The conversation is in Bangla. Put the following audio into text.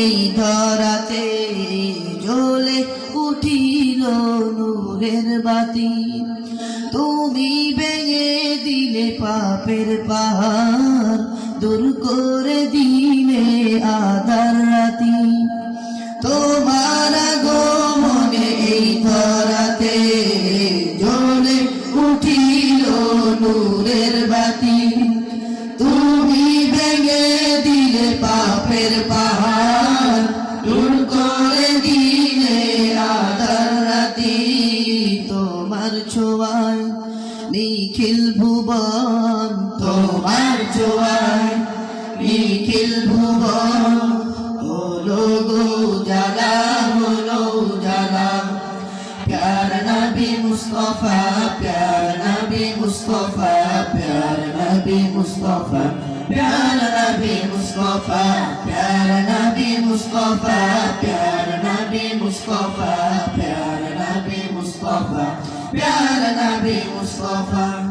এই ধরাতে জ্বলে উঠিল নূরের বাতি। তুমি ভেঙে দিলে পাপের পাহাড়, দূর করে দিলে আদার রাতি। তোমার গোমনে এই ধরাতে জ্বলে উঠিল নূরের বাতি। তুমি ভেঙে দিলে পাপের পাহাড় তোমার ছোঁয়ায় নিখিল ভুবন, তোমার ছোঁয়ায় নিখিল ভুবন, হলো গো জালা, হলো জালা। প্যার নবী মুস্তফা, প্যার নবী মুস্তফা, প্যার নবী মুস্তফা, প্যার নবী মুস্তফা, প্যার নবী মুস্তফা, প্যার নবী মুস্তফা, প্যার নবী মুস্তফা। يا على النبي مصطفى